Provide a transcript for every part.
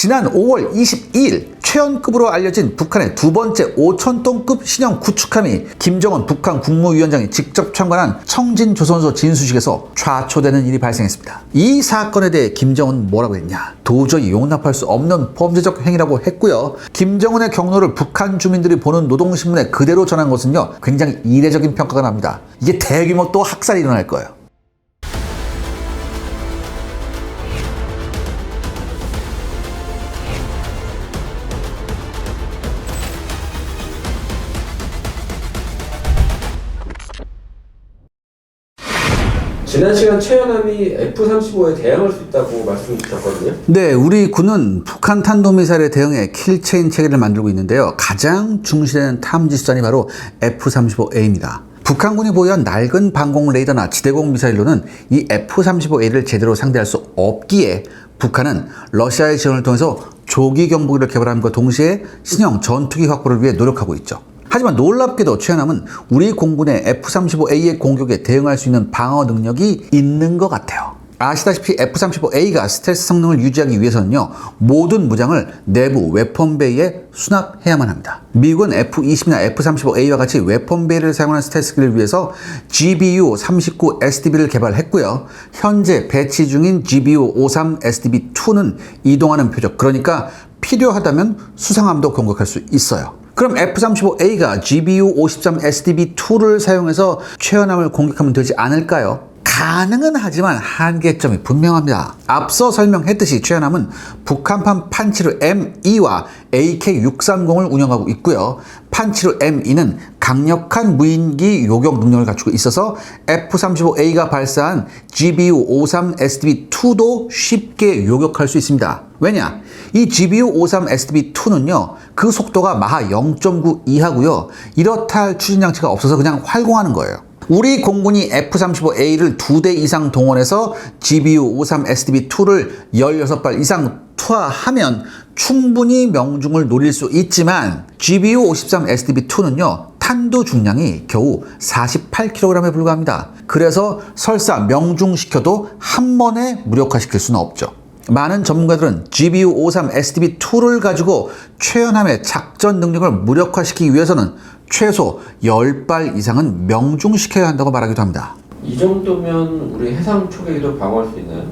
지난 5월 22일 최연급으로 알려진 북한의 두 번째 5천톤급 신형 구축함이 김정은 북한 국무위원장이 직접 참관한 청진조선소 진수식에서 좌초되는 일이 발생했습니다. 이 사건에 대해 김정은 뭐라고 했냐? 도저히 용납할 수 없는 범죄적 행위라고 했고요. 김정은의 경로를 북한 주민들이 보는 노동신문에 그대로 전한 것은요, 굉장히 이례적인 평가가 납니다. 이게 대규모 또 학살이 일어날 거예요. 지난 시간 최연함이 F-35에 대항할 수 있다고 말씀 주셨거든요. 네, 우리 군은 북한 탄도미사일에 대응해 킬체인 체계를 만들고 있는데요. 가장 중시되는 탐지 수단이 바로 F-35A입니다. 북한군이 보유한 낡은 방공 레이더나 지대공 미사일로는 이 F-35A를 제대로 상대할 수 없기에 북한은 러시아의 지원을 통해서 조기 경보기를 개발함과 동시에 신형 전투기 확보를 위해 노력하고 있죠. 하지만 놀랍게도 최연함은 우리 공군의 F-35A의 공격에 대응할 수 있는 방어 능력이 있는 것 같아요. 아시다시피 F-35A가 스텔스 성능을 유지하기 위해서는요, 모든 무장을 내부 웨펀베이에 수납해야만 합니다. 미국은 F-20이나 F-35A와 같이 웨펀베이를 사용하는 스텔스기를 위해서 GBU-39SDB를 개발했고요. 현재 배치 중인 GBU-53SDB2는 이동하는 표적, 그러니까 필요하다면 수상함도 공격할 수 있어요. 그럼 F-35A가 GBU-53SDB2를 사용해서 최연함을 공격하면 되지 않을까요? 가능은 하지만 한계점이 분명합니다. 앞서 설명했듯이 최연함은 북한판 판치르 M2와 AK-630을 운영하고 있고요. 판치르 M2는 강력한 무인기 요격 능력을 갖추고 있어서 F-35A가 발사한 GBU-53SDB2도 쉽게 요격할 수 있습니다. 왜냐? 이 GBU-53SDB2는요, 그 속도가 마하 0.9 이하고요. 이렇다 할 추진 장치가 없어서 그냥 활공하는 거예요. 우리 공군이 F-35A를 두 대 이상 동원해서 GBU-53SDB2를 16발 이상 투하하면 충분히 명중을 노릴 수 있지만 GBU-53SDB2는요, 탄도 중량이 겨우 48kg에 불과합니다. 그래서 설사 명중시켜도 한 번에 무력화시킬 수는 없죠. 많은 전문가들은 GBU-53SDB2를 가지고 최연함의 작전 능력을 무력화시키기 위해서는 최소 10발 이상은 명중시켜야 한다고 말하기도 합니다. 이 정도면 우리 해상 초계기도 방어할 수 있나요?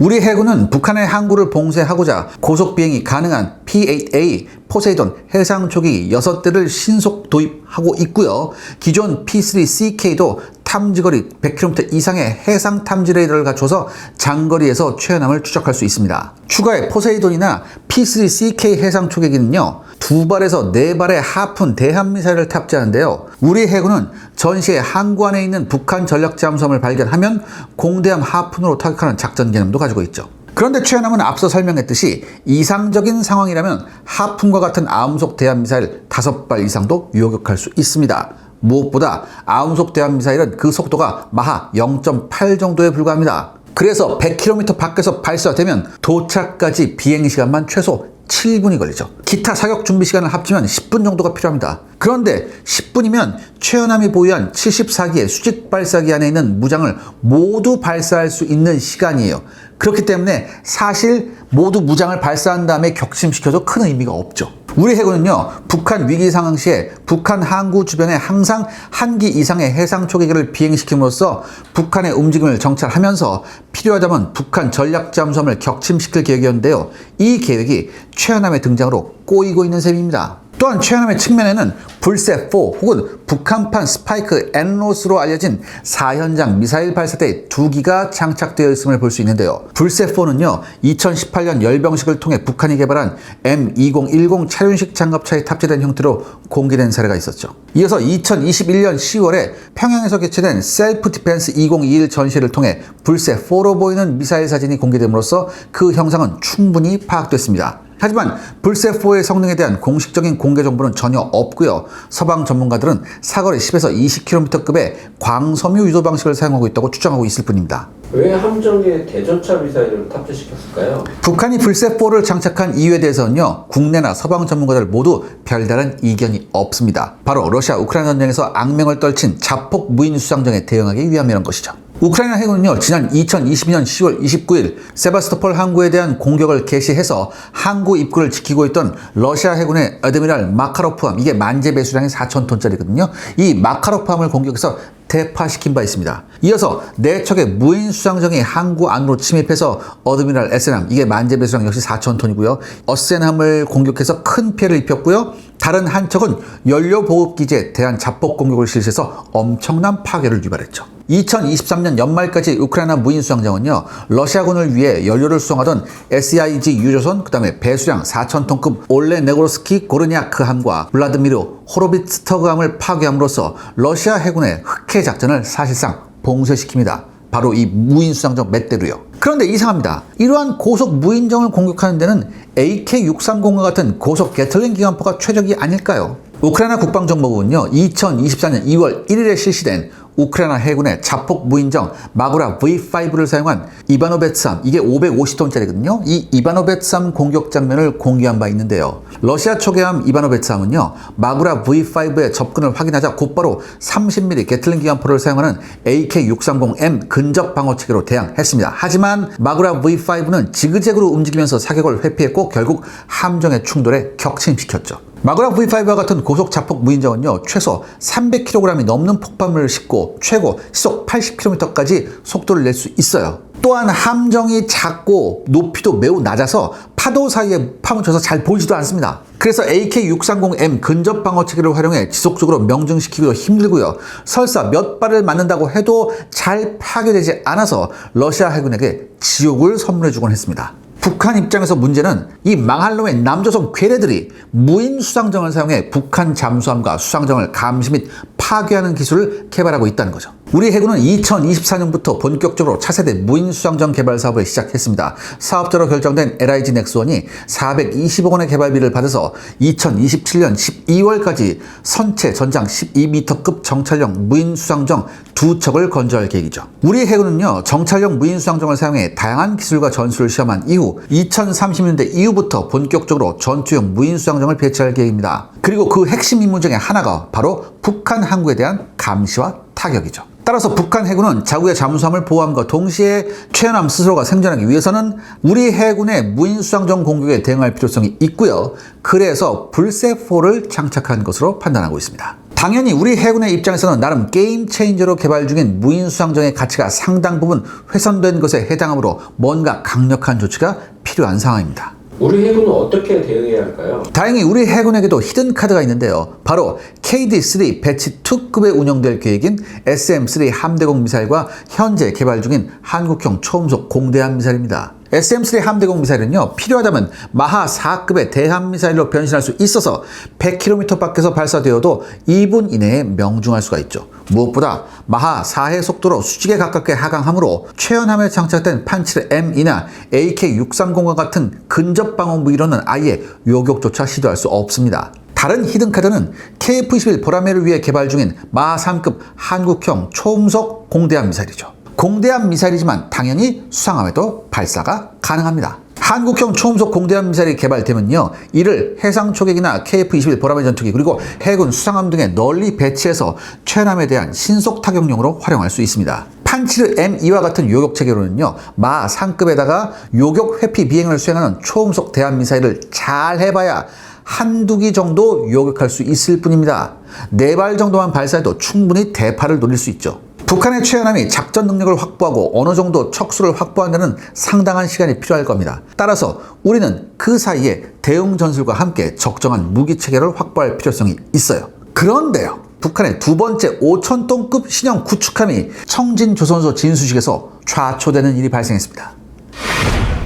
우리 해군은 북한의 항구를 봉쇄하고자 고속 비행이 가능한 P-8A 포세이돈 해상 초기 6대를 신속 도입하고 있고요. 기존 P-3CK도 탐지거리 100km 이상의 해상 탐지 레이더를 갖춰서 장거리에서 최연함을 추적할 수 있습니다. 추가에 포세이돈이나 P-3CK 해상 초계기는요. 두 발에서 네 발의 하푼 대함 미사일을 탑재하는데요. 우리 해군은 전시에 항구 안에 있는 북한 전략 잠수함을 발견하면 공대함 하푼으로 타격하는 작전 개념도 가지고 있죠. 그런데 최연함은 앞서 설명했듯이 이상적인 상황이라면 하푼과 같은 아음속 대함미사일 5발 이상도 요격할 수 있습니다. 무엇보다 아음속 대함미사일은 그 속도가 마하 0.8 정도에 불과합니다. 그래서 100km 밖에서 발사되면 도착까지 비행시간만 최소 7분이 걸리죠. 기타 사격 준비 시간을 합치면 10분 정도가 필요합니다. 그런데 10분이면 최연함이 보유한 74기의 수직 발사기 안에 있는 무장을 모두 발사할 수 있는 시간이에요. 그렇기 때문에 사실 모두 무장을 발사한 다음에 격침시켜도 큰 의미가 없죠. 우리 해군은요, 북한 위기 상황 시에 북한 항구 주변에 항상 한 기 이상의 해상 초계기를 비행시킴으로써 북한의 움직임을 정찰하면서 필요하다면 북한 전략 잠수함을 격침시킬 계획이었는데요. 이 계획이 최연함의 등장으로 꼬이고 있는 셈입니다. 또한 최연함의 측면에는 불세4 혹은 북한판 스파이크 엔로스로 알려진 4현장 미사일 발사대 두 기가 장착되어 있음을 볼 수 있는데요. 불세4는요, 2018년 열병식을 통해 북한이 개발한 M2010 차륜식 장갑차에 탑재된 형태로 공개된 사례가 있었죠. 이어서 2021년 10월에 평양에서 개최된 셀프 디펜스 2021 전시를 통해 불세4로 보이는 미사일 사진이 공개됨으로써 그 형상은 충분히 파악됐습니다. 하지만 불세4의 성능에 대한 공식적인 공개 정보는 전혀 없고요. 서방 전문가들은 사거리 10에서 20km급의 광섬유 유도 방식을 사용하고 있다고 추정하고 있을 뿐입니다. 왜 함정에 대전차 미사일을 탑재시켰을까요? 북한이 불세4를 장착한 이유에 대해서는요, 국내나 서방 전문가들 모두 별다른 이견이 없습니다. 바로 러시아 우크라이나 전쟁에서 악명을 떨친 자폭 무인 수상정에 대응하기 위함이란 것이죠. 우크라이나 해군은요, 지난 2022년 10월 29일 세바스토폴 항구에 대한 공격을 개시해서 항구 입구를 지키고 있던 러시아 해군의 어드미랄 마카로프함, 이게 만재 배수량이 4,000톤짜리거든요. 이 마카로프함을 공격해서 대파시킨 바 있습니다. 이어서 네 척의 무인 수상정이 항구 안으로 침입해서 어드미랄 에세남, 이게 만재 배수량 역시 4,000톤이고요. 어센함을 공격해서 큰 피해를 입혔고요. 다른 한 척은 연료 보급 기지에 대한 자폭 공격을 실시해서 엄청난 파괴를 유발했죠. 2023년 연말까지 우크라이나 무인 수상정은요 러시아군을 위해 연료를 수송하던 SEIG 유조선 그다음에 배수량 4,000톤급 올레네고르스키 고르냐크 함과 블라드미르 호로비츠터그함을 파괴함으로써 러시아 해군의 흑해 작전을 사실상 봉쇄시킵니다. 바로 이 무인 수상정 맷대로요. 그런데 이상합니다. 이러한 고속 무인정을 공격하는 데는 AK-630과 같은 고속 게틀링 기관포가 최적이 아닐까요? 우크라이나 국방정보국은요, 2024년 2월 1일에 실시된 우크라이나 해군의 자폭 무인정 마구라 V5를 사용한 이바노베츠함, 이게 550톤짜리거든요. 이 이바노베츠함 공격 장면을 공개한 바 있는데요. 러시아 초계함 이바노베츠함은요, 마구라 V5의 접근을 확인하자 곧바로 30mm 게틀링 기관포를 사용하는 AK-630M 근접 방어 체계로 대항했습니다. 하지만 마구라 V5는 지그재그로 움직이면서 사격을 회피했고 결국 함정의 충돌에 격침시켰죠. 마그라 V5와 같은 고속 자폭 무인정은요, 최소 300kg이 넘는 폭발물을 싣고 최고 시속 80km까지 속도를 낼 수 있어요. 또한 함정이 작고 높이도 매우 낮아서 파도 사이에 파묻혀서 잘 보이지도 않습니다. 그래서 AK-630M 근접 방어 체계를 활용해 지속적으로 명중시키기도 힘들고요. 설사 몇 발을 맞는다고 해도 잘 파괴되지 않아서 러시아 해군에게 지옥을 선물해주곤 했습니다. 북한 입장에서 문제는 이 망할 놈의 남조선 괴뢰들이 무인 수상정을 사용해 북한 잠수함과 수상정을 감시 및 파괴하는 기술을 개발하고 있다는 거죠. 우리 해군은 2024년부터 본격적으로 차세대 무인 수상정 개발 사업을 시작했습니다. 사업자로 결정된 LIG 넥스원이 420억 원의 개발비를 받아서 2027년 12월까지 선체 전장 12m급 정찰용 무인 수상정 두 척을 건조할 계획이죠. 우리 해군은요 정찰용 무인 수상정을 사용해 다양한 기술과 전술을 시험한 이후 2030년대 이후부터 본격적으로 전투용 무인 수상정을 배치할 계획입니다. 그리고 그 핵심 임무 중에 하나가 바로 북한 항구에 대한 감시와 타격이죠. 따라서 북한 해군은 자국의 잠수함을 보호함과 동시에 최연함 스스로가 생존하기 위해서는 우리 해군의 무인 수상정 공격에 대응할 필요성이 있고요. 그래서 불세포를 장착한 것으로 판단하고 있습니다. 당연히 우리 해군의 입장에서는 나름 게임 체인저로 개발 중인 무인 수상정의 가치가 상당 부분 훼손된 것에 해당하므로 뭔가 강력한 조치가 필요한 상황입니다. 우리 해군은 어떻게 대응해야 할까요? 다행히 우리 해군에게도 히든 카드가 있는데요. 바로 KD-3 배치 2급에 운영될 계획인 SM-3 함대공 미사일과 현재 개발 중인 한국형 초음속 공대함 미사일입니다. SM-3 함대공 미사일은요, 필요하다면 마하 4급의 대함 미사일로 변신할 수 있어서 100km 밖에서 발사되어도 2분 이내에 명중할 수가 있죠. 무엇보다 마하 4의 속도로 수직에 가깝게 하강하므로 최연함에 장착된 판칠 M이나 AK-630과 같은 근접 방어 무기로는 아예 요격조차 시도할 수 없습니다. 다른 히든카드는 KF-21 보라매를 위해 개발 중인 마하 3급 한국형 초음속 공대함 미사일이죠. 공대함 미사일이지만 당연히 수상함에도 발사가 가능합니다. 한국형 초음속 공대함 미사일이 개발되면요. 이를 해상 초계기나 KF-21 보라매 전투기 그리고 해군 수상함 등에 널리 배치해서 최남에 대한 신속 타격용으로 활용할 수 있습니다. 판치르 M2와 같은 요격 체계로는요. 마 상급에다가 요격 회피 비행을 수행하는 초음속 대함 미사일을 잘 해봐야 한두 기 정도 요격할 수 있을 뿐입니다. 네 발 정도만 발사해도 충분히 대파를 노릴 수 있죠. 북한의 최연함이 작전 능력을 확보하고 어느 정도 척수를 확보하는 상당한 시간이 필요할 겁니다. 따라서 우리는 그 사이에 대응 전술과 함께 적정한 무기 체계를 확보할 필요성이 있어요. 그런데요. 북한의 두 번째 5천톤급 신형 구축함이 청진 조선소 진수식에서 좌초되는 일이 발생했습니다.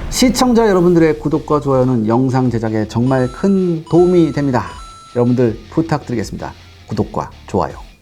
시청자 여러분들의 구독과 좋아요는 영상 제작에 정말 큰 도움이 됩니다. 여러분들 부탁드리겠습니다. 구독과 좋아요.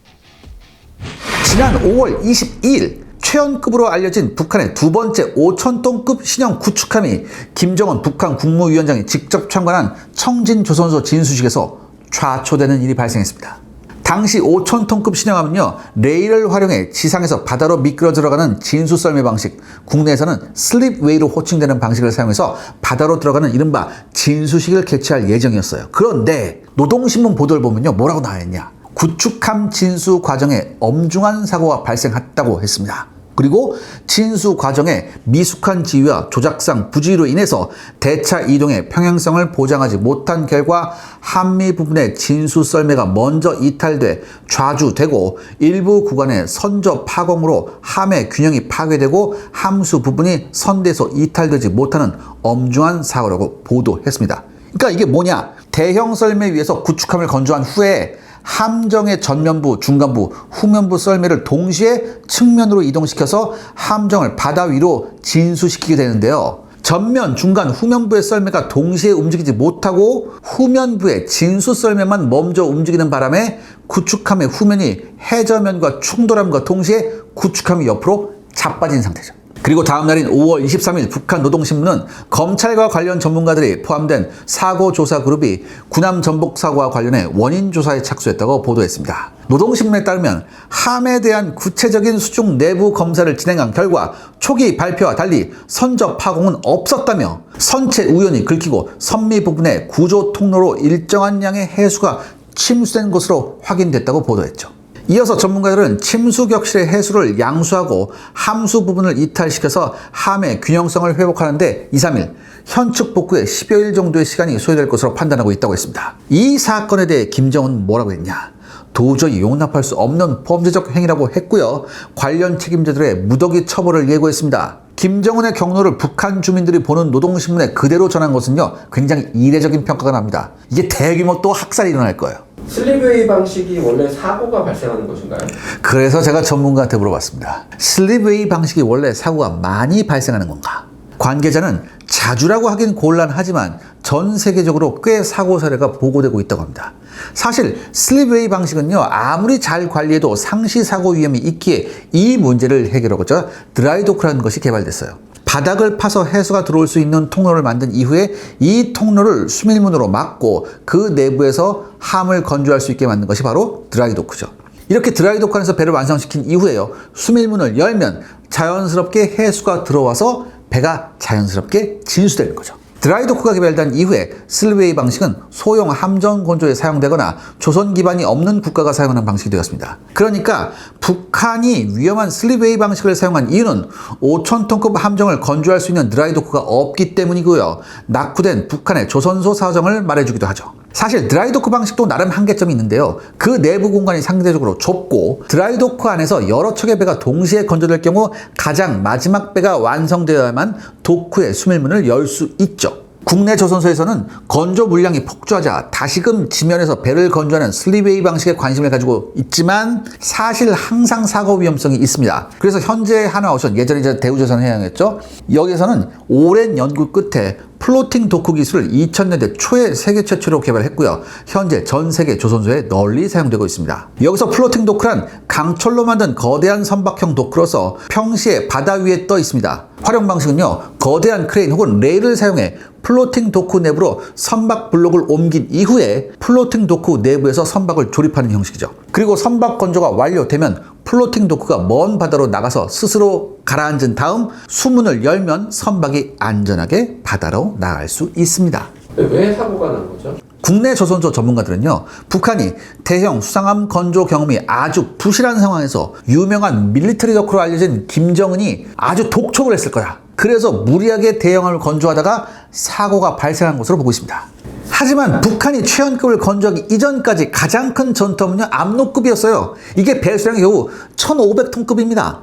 지난 5월 22일 최연급으로 알려진 북한의 두 번째 5천톤급 신형 구축함이 김정은 북한 국무위원장이 직접 참관한 청진 조선소 진수식에서 좌초되는 일이 발생했습니다. 당시 5천톤급 신형함은요, 레일을 활용해 지상에서 바다로 미끄러 들어가는 진수 썰매 방식, 국내에서는 슬립웨이로 호칭되는 방식을 사용해서 바다로 들어가는 이른바 진수식을 개최할 예정이었어요. 그런데 노동신문 보도를 보면요, 뭐라고 나와 있냐? 구축함 진수 과정에 엄중한 사고가 발생했다고 했습니다. 그리고 진수 과정의 미숙한 지위와 조작상 부지로 인해서 대차 이동의 평행성을 보장하지 못한 결과 한미 부분의 진수 썰매가 먼저 이탈돼 좌주되고 일부 구간의 선저 파공으로 함의 균형이 파괴되고 함수 부분이 선대에서 이탈되지 못하는 엄중한 사고라고 보도했습니다. 그러니까 이게 뭐냐? 대형 썰매 위에서 구축함을 건조한 후에 함정의 전면부, 중간부, 후면부 썰매를 동시에 측면으로 이동시켜서 함정을 바다 위로 진수시키게 되는데요. 전면, 중간, 후면부의 썰매가 동시에 움직이지 못하고 후면부의 진수 썰매만 먼저 움직이는 바람에 구축함의 후면이 해저면과 충돌함과 동시에 구축함이 옆으로 자빠진 상태죠. 그리고 다음 날인 5월 23일 북한 노동신문은 검찰과 관련 전문가들이 포함된 사고 조사 그룹이 구남 전복 사고와 관련해 원인 조사에 착수했다고 보도했습니다. 노동신문에 따르면 함에 대한 구체적인 수중 내부 검사를 진행한 결과 초기 발표와 달리 선적 파공은 없었다며 선체 우연히 긁히고 선미 부분의 구조 통로로 일정한 양의 해수가 침수된 것으로 확인됐다고 보도했죠. 이어서 전문가들은 침수 격실의 해수를 양수하고 함수 부분을 이탈시켜서 함의 균형성을 회복하는데 2, 3일, 현측 복구에 10여일 정도의 시간이 소요될 것으로 판단하고 있다고 했습니다. 이 사건에 대해 김정은 뭐라고 했냐? 도저히 용납할 수 없는 범죄적 행위라고 했고요. 관련 책임자들의 무더기 처벌을 예고했습니다. 김정은의 경로를 북한 주민들이 보는 노동신문에 그대로 전한 것은요, 굉장히 이례적인 평가가 납니다. 이게 대규모 또 학살이 일어날 거예요. 슬리브웨이 방식이 원래 사고가 발생하는 것인가요? 그래서 제가 전문가한테 물어봤습니다. 슬리브웨이 방식이 원래 사고가 많이 발생하는 건가? 관계자는 자주라고 하긴 곤란하지만 전 세계적으로 꽤 사고 사례가 보고되고 있다고 합니다. 사실 슬리브웨이 방식은요 아무리 잘 관리해도 상시 사고 위험이 있기에 이 문제를 해결하고자 드라이도크라는 것이 개발됐어요. 바닥을 파서 해수가 들어올 수 있는 통로를 만든 이후에 이 통로를 수밀문으로 막고 그 내부에서 함을 건조할 수 있게 만든 것이 바로 드라이도크죠. 이렇게 드라이도크안에서 배를 완성시킨 이후에요. 수밀문을 열면 자연스럽게 해수가 들어와서 배가 자연스럽게 진수되는 거죠. 드라이 도크가 개발된 이후에 슬웨이 방식은 소형 함정 건조에 사용되거나 조선 기반이 없는 국가가 사용하는 방식이 되었습니다. 그러니까 북한이 위험한 슬리웨이 방식을 사용한 이유는 5,000톤급 함정을 건조할 수 있는 드라이 도크가 없기 때문이고요. 낙후된 북한의 조선소 사정을 말해주기도 하죠. 사실 드라이도크 방식도 나름 한계점이 있는데요. 그 내부 공간이 상대적으로 좁고 드라이도크 안에서 여러 척의 배가 동시에 건조될 경우 가장 마지막 배가 완성되어야만 도크의 수밀문을 열 수 있죠. 국내 조선소에서는 건조 물량이 폭주하자 다시금 지면에서 배를 건조하는 슬리베이 방식에 관심을 가지고 있지만 사실 항상 사고 위험성이 있습니다. 그래서 현재 하나오션 예전에 대우조선 해양이었죠. 여기서는 오랜 연구 끝에 플로팅 도크 기술을 2000년대 초에 세계 최초로 개발했고요. 현재 전 세계 조선소에 널리 사용되고 있습니다. 여기서 플로팅 도크란 강철로 만든 거대한 선박형 도크로서 평시에 바다 위에 떠 있습니다. 활용 방식은요, 거대한 크레인 혹은 레일을 사용해 플로팅 도크 내부로 선박 블록을 옮긴 이후에 플로팅 도크 내부에서 선박을 조립하는 형식이죠. 그리고 선박 건조가 완료되면 플로팅 도크가 먼 바다로 나가서 스스로 가라앉은 다음 수문을 열면 선박이 안전하게 바다로 나갈 수 있습니다. 왜 사고가 난 거죠? 국내 조선소 전문가들은요, 북한이 대형 수상함 건조 경험이 아주 부실한 상황에서 유명한 밀리터리 덕후로 알려진 김정은이 아주 독촉을 했을 거야. 그래서 무리하게 대형함을 건조하다가 사고가 발생한 것으로 보고 있습니다. 하지만 북한이 최연급을 건조하기 이전까지 가장 큰 전투함은요, 압록급이었어요. 이게 배수량이 겨우 1,500톤급입니다.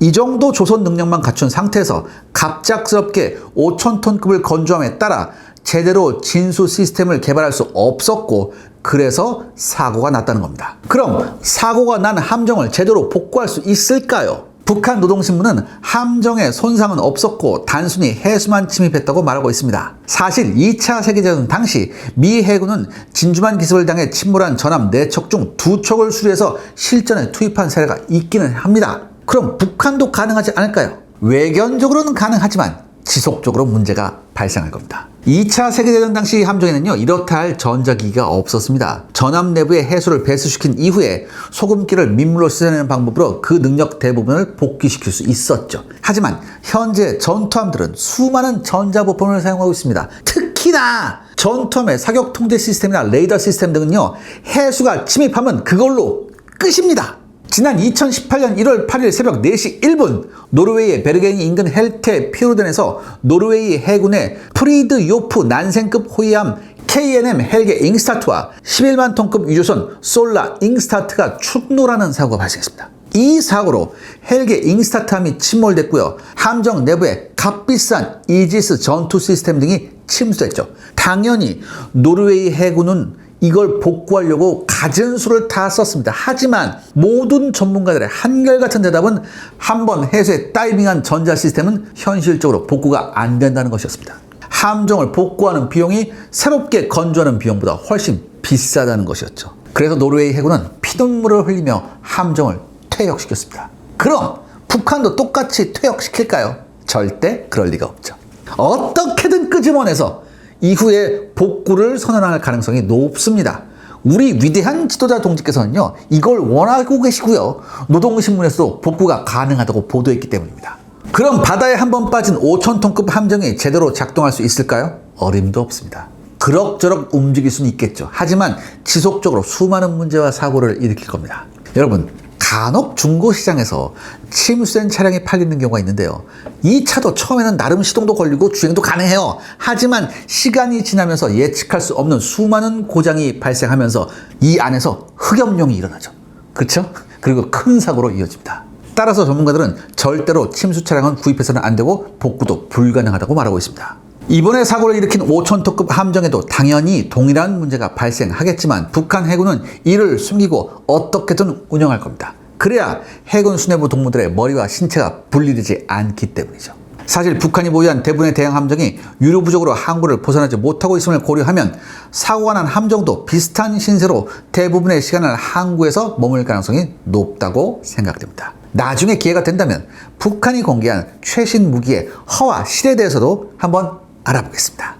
이 정도 조선 능력만 갖춘 상태에서 갑작스럽게 5,000톤급을 건조함에 따라 제대로 진수 시스템을 개발할 수 없었고 그래서 사고가 났다는 겁니다. 그럼 사고가 난 함정을 제대로 복구할 수 있을까요? 북한 노동신문은 함정에 손상은 없었고 단순히 해수만 침입했다고 말하고 있습니다. 사실 2차 세계대전 당시 미 해군은 진주만 기습을 당해 침몰한 전함 4척 중 2척을 수리해서 실전에 투입한 사례가 있기는 합니다. 그럼 북한도 가능하지 않을까요? 외견적으로는 가능하지만 지속적으로 문제가 발생할 겁니다. 2차 세계대전 당시 함정에는요, 이렇다 할 전자기기가 없었습니다. 전함 내부에 해수를 배수시킨 이후에 소금기를 민물로 씻어내는 방법으로 그 능력 대부분을 복귀시킬 수 있었죠. 하지만 현재 전투함들은 수많은 전자부품을 사용하고 있습니다. 특히나 전투함의 사격 통제 시스템이나 레이더 시스템 등은요, 해수가 침입하면 그걸로 끝입니다. 지난 2018년 1월 8일 새벽 4시 1분 노르웨이의 베르겐 인근 헬테 피로덴에서 노르웨이 해군의 프리드 요프 난생급 호위함 KNM 헬게 잉스타트와 11만 톤급 유조선 솔라 잉스타트가 충돌하는 사고가 발생했습니다. 이 사고로 헬게 잉스타트함이 침몰됐고요. 함정 내부에 값비싼 이지스 전투 시스템 등이 침수됐죠. 당연히 노르웨이 해군은 이걸 복구하려고 갖은 수를 다 썼습니다. 하지만 모든 전문가들의 한결같은 대답은 한번 해수에 다이빙한 전자 시스템은 현실적으로 복구가 안 된다는 것이었습니다. 함정을 복구하는 비용이 새롭게 건조하는 비용보다 훨씬 비싸다는 것이었죠. 그래서 노르웨이 해군은 피눈물을 흘리며 함정을 퇴역시켰습니다. 그럼 북한도 똑같이 퇴역시킬까요? 절대 그럴 리가 없죠. 어떻게든 끄집어내서 이후에 복구를 선언할 가능성이 높습니다. 우리 위대한 지도자 동지께서는요, 이걸 원하고 계시고요. 노동신문에서도 복구가 가능하다고 보도했기 때문입니다. 그럼 바다에 한 번 빠진 5천톤급 함정이 제대로 작동할 수 있을까요? 어림도 없습니다. 그럭저럭 움직일 수는 있겠죠. 하지만 지속적으로 수많은 문제와 사고를 일으킬 겁니다. 여러분, 간혹 중고시장에서 침수된 차량이 팔리는 경우가 있는데요. 이 차도 처음에는 나름 시동도 걸리고 주행도 가능해요. 하지만 시간이 지나면서 예측할 수 없는 수많은 고장이 발생하면서 이 안에서 흑염룡이 일어나죠. 그렇죠? 그리고 큰 사고로 이어집니다. 따라서 전문가들은 절대로 침수 차량은 구입해서는 안 되고 복구도 불가능하다고 말하고 있습니다. 이번에 사고를 일으킨 5천톤급 함정에도 당연히 동일한 문제가 발생하겠지만 북한 해군은 이를 숨기고 어떻게든 운영할 겁니다. 그래야 해군 수뇌부 동무들의 머리와 신체가 분리되지 않기 때문이죠. 사실 북한이 보유한 대부분의 대형 함정이 유료 부족으로 항구를 벗어나지 못하고 있음을 고려하면 사고가 난 함정도 비슷한 신세로 대부분의 시간을 항구에서 머물 가능성이 높다고 생각됩니다. 나중에 기회가 된다면 북한이 공개한 최신 무기의 허와 실에 대해서도 한번 알아보겠습니다.